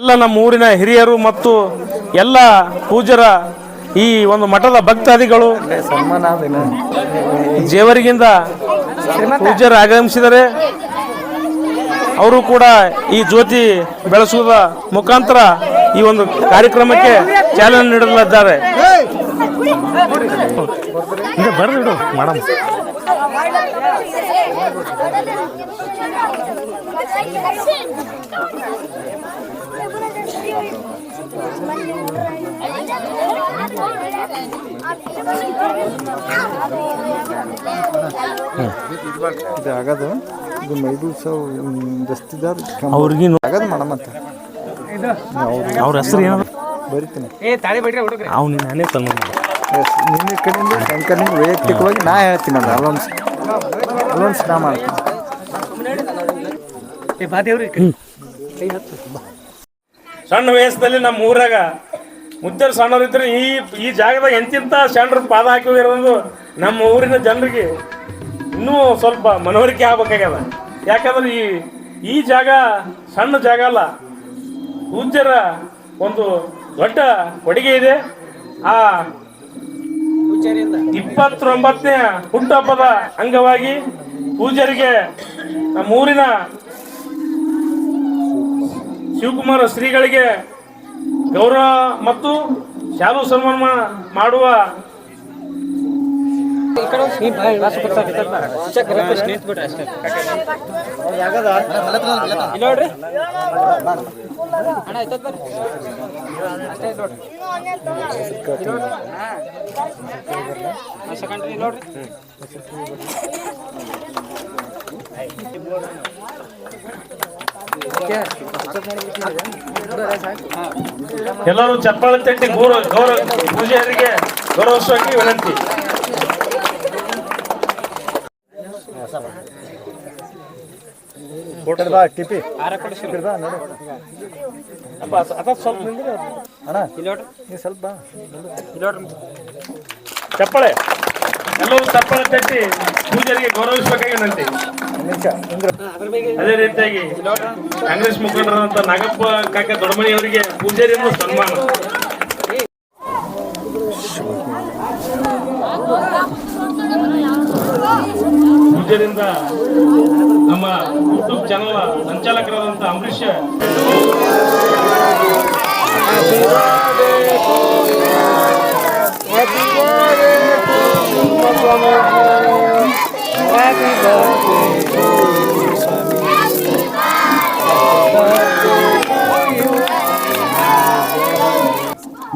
ಎಲ್ಲ ನಮ್ಮ ಊರಿನ ಹಿರಿಯರು ಮತ್ತು ಎಲ್ಲ ಪೂಜರ ಈ ಒಂದು ಮಠದ ಭಕ್ತಾದಿಗಳು ಜೇವರಿಗಿಂದ ಪೂಜ್ಯರು ಆಗಮಿಸಿದರೆ ಅವರು ಕೂಡ ಈ ಜ್ಯೋತಿ ಬೆಳೆಸುವುದ ಮುಖಾಂತರ ಈ ಒಂದು ಕಾರ್ಯಕ್ರಮಕ್ಕೆ ಚಾಲನೆ ನೀಡಲಿದ್ದಾರೆ. ಮೇಡಮ್ ಇದು ಆಗದು ಇದು ಮೈದೂರು ಸಾವು ದಸ್ತಿದಾರ್ ಅವ್ರಿಗೆ ಆಗದು ಮಾಡಮ್ ಅಂತ ಅವ್ರ ಹೆಸರು ಏನದ ಬರಿತೀನಿ ಅವ್ನು ನಾನೇ ತಂದ ಎಸ್ ನಿನ್ನ ಕಡೆಯಿಂದ ಶಂಕರ್ನಿಂದ ವೈಯಕ್ತಿಕವಾಗಿ ನಾ ಹೇಳ್ತೀನಿ ಅದು ಅಲೋನ್ಸ್. ಅಲೋನ್ಸ್ ನಾ ಮಾಡ್ತೀನಿ. ಸಣ್ಣ ವಯಸ್ಸಲ್ಲಿ ನಮ್ಮ ಊರಾಗ ಮುದ್ದರ್ ಸಣ್ಣವ್ರಿದ್ರೆ ಈ ಈ ಜಾಗದಾಗ ಎಂತಿಂತ ಸಣ್ಣರ ಪಾದ ಹಾಕಿ ನಮ್ಮ ಊರಿನ ಜನರಿಗೆ ಇನ್ನೂ ಸ್ವಲ್ಪ ಮನವರಿಕೆ ಆಗ್ಬೇಕಾಗ್ಯದ. ಯಾಕಂದ್ರೆ ಈ ಈ ಜಾಗ ಸಣ್ಣ ಜಾಗ ಅಲ್ಲ. ಉಜ್ಜರ ಒಂದು ದೊಡ್ಡ ಕೊಡುಗೆ ಇದೆ. ಆ ಇಪ್ಪತ್ತೊಂಬತ್ತನೇ ಹುಟ್ಟುಹಬ್ಬದ ಅಂಗವಾಗಿ ಪೂಜರಿಗೆ ನಮ್ಮ ಊರಿನ ಶಿವಕುಮಾರ ಶ್ರೀಗಳಿಗೆ ಗೌರವ ಮತ್ತು ಶಾಲು ಸನ್ಮಾನ ಮಾಡುವ ಎಲ್ಲರೂ ಚಪ್ಪಾಳೆ ತಟ್ಟಿ ಗೌರವ ಗೌರವ ಪೂಜೆಯರಿಗೆ ಗೌರವಿಸುವಾಗಿ ವಿನಂತಿ. ಟಿಪಿ ಸ್ವಲ್ಪ ನಿಂದ್ರಿ. ಅಣ್ಣ ನೀ ಸ್ವಲ್ಪ ಬಾ. ಚಪ್ಪಾಳೆ. ಎಲ್ಲರೂ ಚಪ್ಪಾಳೆ ತಟ್ಟಿ ಪೂಜಾರಿಗೆ ಗೌರವಿಸಬೇಕಾಗಿ ಅದೇ ರೀತಿಯಾಗಿ ಕಾಂಗ್ರೆಸ್ ಮುಖಂಡರಾದಂತ ನಾಗಪ್ಪ ಕಾಕ ದೊಡ್ಡಮನಿ ಅವರಿಗೆ ಪೂಜಾರಿಯನ್ನು ಸನ್ಮಾನ. ಪೂಜಾರಿಂದ ನಮ್ಮ ಯೂಟ್ಯೂಬ್ ಚಾನಲ್ ಸಂಚಾಲಕರಾದಂತ ಅಂಬರೀಷ್.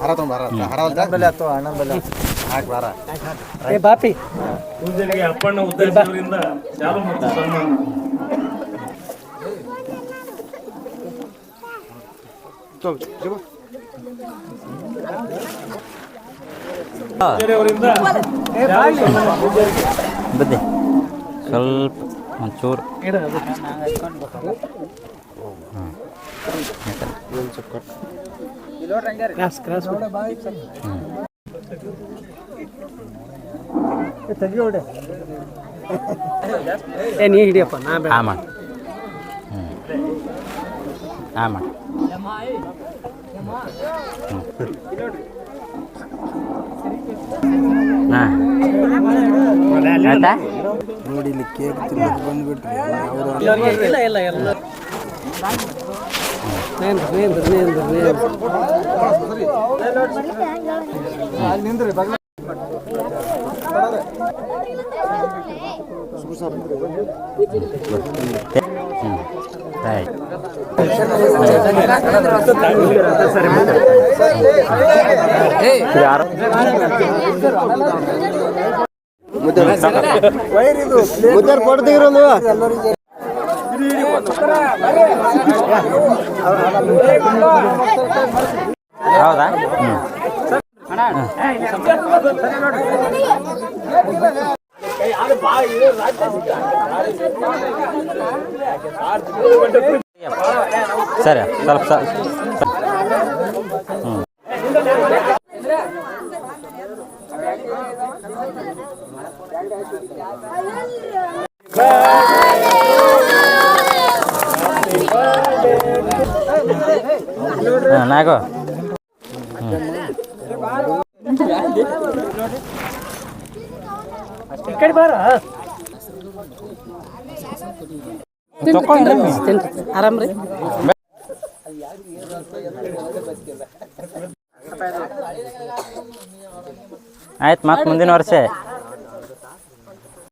ಹರ ತುಂಬ ಹರ ಹರ ಅಣ್ಣನ ಬೆಲೆ ಆತು ಅಣ್ಣನ ಬೆಲೆ ಹಾಕಿ ಬಾರ. ಏ ಬಾಪಿ. ಅಪ್ಪಣ್ಣ ಉದ್ದೇಶದಿಂದ ಚಾಲು ಮತ್ತು ಸನ್ಮಾನ. ಪೂಜಾರಿಯವರಿಂದ ಬದ್ದೆ ಸ್ವಲ್ಪ ಒಂಚೂರು. ಕ್ರಾಸ್ ಕ್ರಾಸ್ ಏ ನೀ ಹಿಡಿಯಪ್ಪ ನಾ ಬೇಡ. ಆ ಮಾಡಿ. ಹ್ಞೂ ಮಾಡಿ. ನೋಡಿ ಇಲ್ಲಿ ಕೇಕ್ ತಿಂಡಿ ಬಂದ್ಬಿಟ್ರಿ ಇಲ್ಲ ಇಲ್ಲ ಇಲ್ಲ ನೇಂದ್ರ ಮುದ್ದಾರ್ ಕೊಡ್ತೀರ ಎಲ್ಲರಿಗೆ ಹೌದಾ ಹ್ಞೂ ಸರಿ ಸ್ವಲ್ಪ ಸ್ವಲ್ಪ. ಹ್ಞೂ ಹಾಂ ಆರಾಮ್ರಿ ಆಯ್ತು ಮತ್ತೆ ಮುಂದಿನ ವರ್ಷ.